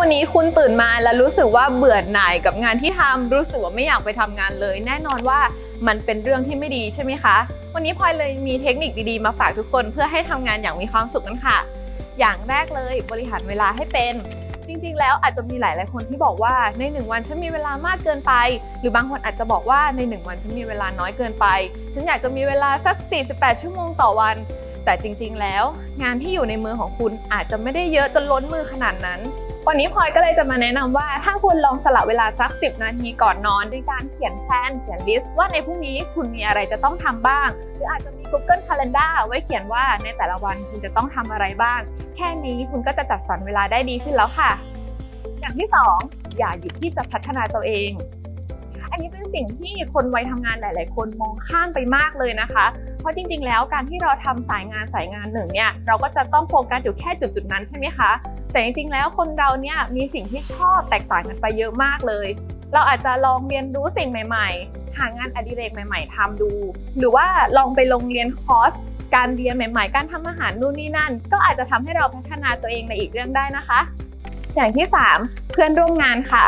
วันนี้คุณตื่นมาแล้วรู้สึกว่าเบื่อหน่ายกับงานที่ทำรู้สึกว่าไม่อยากไปทำงานเลย แน่นอนว่ามันเป็นเรื่องที่ไม่ดีใช่ไหมคะ วันนี้พลอยเลยมีเทคนิคดีๆมาฝากทุกคนเพื่อให้ทำงานอย่างมีความสุขกันค่ะ อย่างแรกเลยบริหารเวลาให้เป็นจริงๆ แล้วอาจจะมีหลายๆ คนที่บอกว่าในหนึ่งวันฉันมีเวลามากเกินไป หรือบางคนอาจจะบอกว่าในหนึ่งวันฉันมีเวลาน้อยเกินไป ฉันอยากจะมีเวลาสัก 48 ชั่วโมงต่อวัน แต่จริงๆ แล้ว งานที่อยู่ในมือของคุณอาจจะไม่ได้เยอะจนล้นมือขนาดนั้น วันนี้พลอยก็เลยจะมาแนะนำว่า ถ้าคุณลองสละเวลาสัก 10 นาทีก่อนนอนด้วยการเขียนแพลนเขียนลิสต์ว่าในพรุ่งนี้คุณมีอะไรจะต้องทำบ้าง หรืออาจจะมี Google Calendar ไว้เขียนว่าในแต่ละวันคุณจะต้องทำอะไรบ้าง แค่นี้คุณก็จะจัดสรรเวลาได้ดีขึ้นแล้วค่ะ อย่างที่ 2 อย่าหยุดที่จะพัฒนาตัวเอง อันนี้เป็นสิ่งที่คนวัยทำงานหลาย ๆ คนมองข้ามไปมากเลยนะคะ เพราะจริง ๆ แล้วการที่เราทำสายงานสายงานหนึ่งเนี่ยเราก็จะต้องโฟกัสอยู่แค่จุดๆนั้นใช่ไหมคะ แต่จริง ๆ แล้วคนเราเนี่ยมีสิ่งที่ชอบแตกต่างกันไปเยอะมากเลย เราอาจจะลองเรียนรู้สิ่งใหม่ ๆ หางานอดิเรกใหม่ ๆทำดู หรือว่าลองไปลงเรียนคอร์สการเรียนใหม่ ๆ การทำอาหารนู่นนี่นั่น ก็อาจจะทำให้เราพัฒนาตัวเองในอีกเรื่องได้นะคะ อย่างที่ 3 เพื่อนร่วมงานค่ะ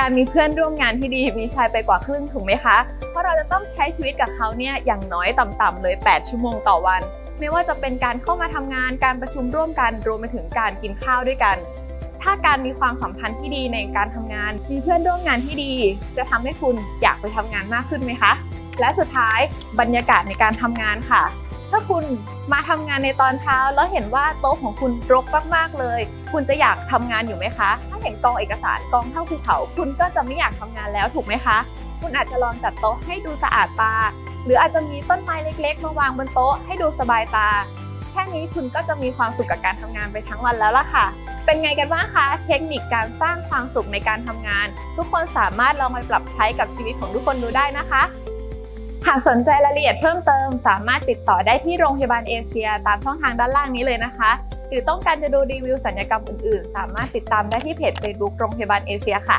การมีเพื่อนร่วมงานที่ดีมีชายไปกว่าครึ่งถูกไหมคะ เพราะเราจะต้องใช้ชีวิตกับเขาเนี่ยอย่างน้อยต่ำๆเลย 8 ชั่วโมงต่อวัน ไม่ว่าจะเป็นการเข้ามาทำงานการประชุมร่วมกันรวมไปถึงการกินข้าวด้วยกัน ถ้าการมีความสัมพันธ์ที่ดีในการทำงาน มีเพื่อนร่วมงานที่ดี จะทำให้คุณอยากไปทำงานมากขึ้นไหมคะ และสุดท้ายบรรยากาศในการทำงานค่ะ ถ้าคุณมาทำงานในตอนเช้า แล้วเห็นว่าโต๊ะของคุณรกมากๆเลย คุณจะอยากทำงานอยู่ไหมคะ ถ้าเห็นกองเอกสารกองเท่าภูเขา คุณก็จะไม่อยากทำงานแล้วถูกไหมคะ คุณอาจจะลองจัดโต๊ะให้ดูสะอาดตา หรืออาจจะมีต้นไม้เล็กๆ มาวางบนโต๊ะให้ดูสบายตา แค่นี้คุณก็จะมีความสุขกับการทำงานไปทั้งวันแล้วล่ะค่ะเป็นไงกันบ้างคะ เทคนิคการสร้างความสุขในการทำงาน ทุกคนสามารถลองไปปรับใช้กับชีวิตของทุกคนดูได้นะคะ หากสนใจรายละเอียดเพิ่มเติม สามารถติดต่อได้ที่โรงพยาบาลเอเชีย ตามช่องทางด้านล่างนี้เลยนะคะ หรือต้องการจะดูรีวิวสัญญกรรมอื่นๆ สามารถติดตามได้ที่เพจ Facebook โรงพยาบาลเอเชียค่ะ